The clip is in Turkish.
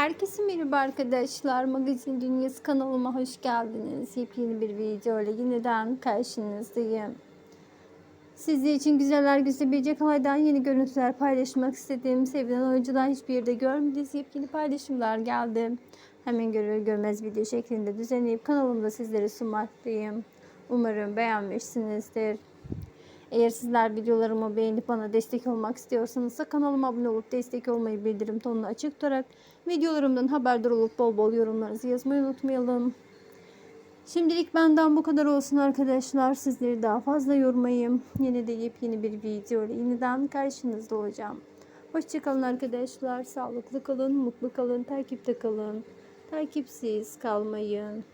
Herkese merhaba arkadaşlar. Magazin Dünyası kanalıma hoş geldiniz. Yepyeni bir video ile yeniden karşınızdayım. Sizler için güzeller güzelecek halaydan yeni görüntüler paylaşmak istedim. Sevilen oyuncular hiçbir yerde görmediğiniz yepyeni paylaşımlar geldi. Hemen görür görmez video şeklinde düzenleyip kanalımda sizlere sunmaktayım. Umarım beğenmişsinizdir. Eğer sizler videolarımı beğenip bana destek olmak istiyorsanız kanalıma abone olup destek olmayı bildirim tonunu açık tutarak videolarımdan haberdar olup bol bol yorumlarınızı yazmayı unutmayalım. Şimdilik benden bu kadar olsun arkadaşlar. Sizleri daha fazla yormayayım. Yine de yepyeni bir video ile yeniden karşınızda olacağım. Hoşçakalın arkadaşlar. Sağlıklı kalın, mutlu kalın, takipte kalın. Takipsiz kalmayın.